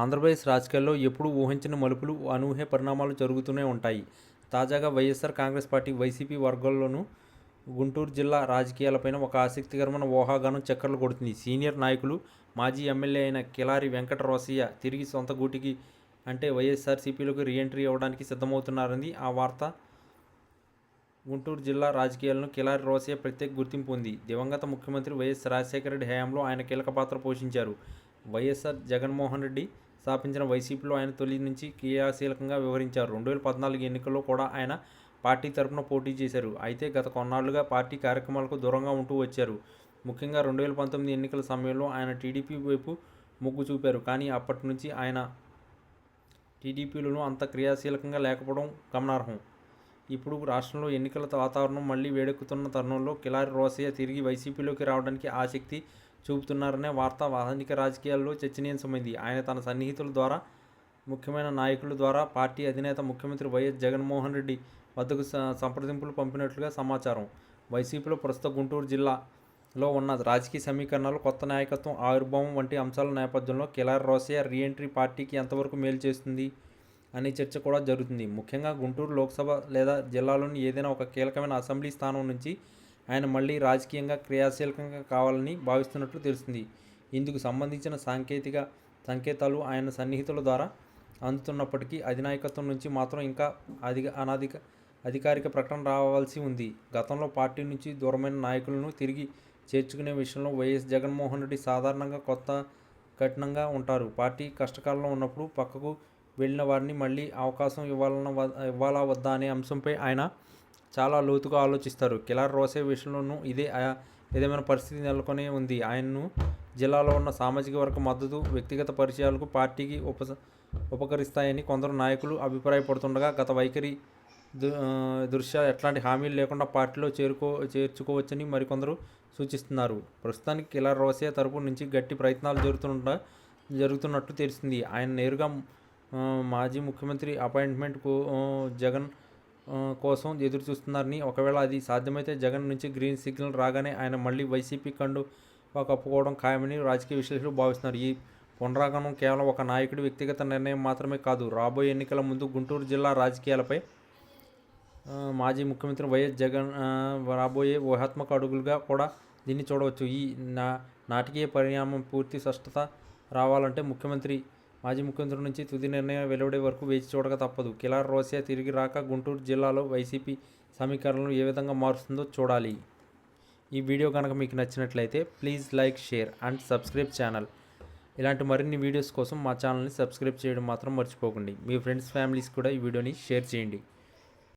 ఆంధ్రప్రదేశ్ రాజకీయాల్లో ఎప్పుడూ ఊహించని మలుపులు అనూహ్య పరిణామాలు జరుగుతూనే ఉంటాయి. తాజాగా వైఎస్ఆర్ కాంగ్రెస్ పార్టీ వైసీపీ వర్గాల్లోనూ గుంటూరు జిల్లా రాజకీయాలపైన ఒక ఆసక్తికరమైన ఊహాగానం చక్కర్లు కొడుతుంది. సీనియర్ నాయకులు మాజీ ఎమ్మెల్యే అయిన కిలారి వెంకట రోసయ్య తిరిగి సొంత గూటికి అంటే వైఎస్ఆర్సీపీలోకి రీఎంట్రీ అవ్వడానికి సిద్ధమవుతున్నారని ఆ వార్త గుంటూరు జిల్లా రాజకీయాలను కిలారి రోసయ్య ప్రత్యేక గుర్తింపు ఉంది. దివంగత ముఖ్యమంత్రి వైఎస్ రాజశేఖర రెడ్డి హయాంలో ఆయన కీలక పాత్ర పోషించారు. వైఎస్ఆర్ జగన్మోహన్ రెడ్డి స్థాపించిన వైసీపీలో ఆయన తొలి నుంచి క్రియాశీలకంగా వ్యవహరించారు. రెండు వేల పద్నాలుగు ఎన్నికల్లో కూడా ఆయన పార్టీ తరపున పోటీ చేశారు. అయితే గత కొన్నాళ్ళుగా పార్టీ కార్యక్రమాలకు దూరంగా ఉంటూ వచ్చారు. ముఖ్యంగా రెండు వేల పంతొమ్మిది ఎన్నికల సమయంలో ఆయన టీడీపీ వైపు మొగ్గు చూపారు. కానీ అప్పటి నుంచి ఆయన టీడీపీలను అంత క్రియాశీలకంగా లేకపోవడం గమనార్హం. ఇప్పుడు రాష్ట్రంలో ఎన్నికల వాతావరణం మళ్ళీ వేడెక్కుతున్న తరుణంలో కిలారి రోసయ్య తిరిగి వైసీపీలోకి రావడానికి ఆసక్తి చూపుతున్నారనే వార్త ఆధునిక రాజకీయాల్లో చర్చనీయాంశమైంది. ఆయన తన సన్నిహితుల ద్వారా ముఖ్యమైన నాయకుల ద్వారా పార్టీ అధినేత ముఖ్యమంత్రి వైఎస్ జగన్మోహన్ రెడ్డి వద్దకు సంప్రదింపులు పంపినట్లుగా సమాచారం. వైసీపీలో ప్రస్తుత గుంటూరు జిల్లాలో ఉన్న రాజకీయ సమీకరణాలు కొత్త నాయకత్వం ఆవిర్భావం వంటి అంశాల నేపథ్యంలో కిలార్ రోసయ్య రీఎంట్రీ పార్టీకి ఎంతవరకు మేలు చేస్తుంది అనే చర్చ కూడా జరుగుతుంది. ముఖ్యంగా గుంటూరు లోక్సభ లేదా జిల్లాలోని ఏదైనా ఒక కీలకమైన అసెంబ్లీ స్థానం నుంచి ఆయన మళ్ళీ రాజకీయంగా క్రియాశీలకంగా కావాలని భావిస్తున్నట్లు తెలుస్తుంది. ఇందుకు సంబంధించిన సాంకేతిక సంకేతాలు ఆయన సన్నిహితుల ద్వారా అందుతున్నప్పటికీ అధినాయకత్వం నుంచి మాత్రం ఇంకా అధిక అనాధిక అధికారిక ప్రకటన రావాల్సి ఉంది. గతంలో పార్టీ నుంచి దూరమైన నాయకులను తిరిగి చేర్చుకునే విషయంలో వైఎస్ జగన్మోహన్ రెడ్డి సాధారణంగా కొత్త కఠినంగా ఉంటారు. పార్టీ కష్టకాలంలో ఉన్నప్పుడు పక్కకు వెళ్ళిన వారిని మళ్ళీ అవకాశం ఇవ్వాలన్న ఇవ్వాలా వద్దా అనే అంశంపై ఆయన చాలా లోతుగా ఆలోచిస్తారు. కిలార్ రోసే విషయంలోనూ ఇదే ఆ- విధమైన పరిస్థితి నెలకొని ఉంది. ఆయన్ను జిల్లాలో ఉన్న సామాజిక వర్గ మద్దతు వ్యక్తిగత పరిచయాలకు పార్టీకి ఉప ఉపకరిస్తాయని కొందరు నాయకులు అభిప్రాయపడుతుండగా గత వైఖరి దు దృష్ట్యా ఎట్లాంటి హామీలు లేకుండా పార్టీలో చేరుకో చేర్చుకోవచ్చని మరికొందరు సూచిస్తున్నారు. ప్రస్తుతానికి కిలార్ రోసే తరపు నుంచి గట్టి ప్రయత్నాలు జరుగుతుండ జరుగుతున్నట్టు తెలిసింది. ఆయన నేరుగా మాజీ ముఖ్యమంత్రి అపాయింట్మెంట్ కో జగన్ కోసం ఎదురు చూస్తున్నారని ఒకవేళ అది సాధ్యమైతే జగన్ నుంచి గ్రీన్ సిగ్నల్ రాగానే ఆయన మళ్ళీ వైసీపీ కండు కప్పుకోవడం ఖాయమని రాజకీయ విశ్లేషకులు భావిస్తున్నారు. ఈ పునరాగమనం కేవలం ఒక నాయకుడి వ్యక్తిగత నిర్ణయం మాత్రమే కాదు రాబోయే ఎన్నికల ముందు గుంటూరు జిల్లా రాజకీయాలపై మాజీ ముఖ్యమంత్రి వైఎస్ జగన్ రాబోయే ఊహాత్మక అడుగులుగా కూడా దీన్ని చూడవచ్చు. ఈ నా నాటకీయ పరిణామం పూర్తి స్పష్టత రావాలంటే ముఖ్యమంత్రి మాజీ ముఖ్యమంత్రి నుంచి తుది నిర్ణయం వెలువడే వరకు వేచి చూడక తప్పదు. కిలార్ రోసియా తిరిగి రాక గుంటూరు జిల్లాలో వైసీపీ సమీకరణలు ఏ విధంగా మారుస్తుందో చూడాలి. ఈ వీడియో కనుక మీకు నచ్చినట్లయితే please like share and subscribe channel. ఇలాంటి మరిన్ని వీడియోస్ కోసం మా ఛానల్ని సబ్స్క్రైబ్ చేయడం మాత్రం మర్చిపోకండి. మీ ఫ్రెండ్స్ ఫ్యామిలీస్ కూడా ఈ వీడియోని షేర్ చేయండి.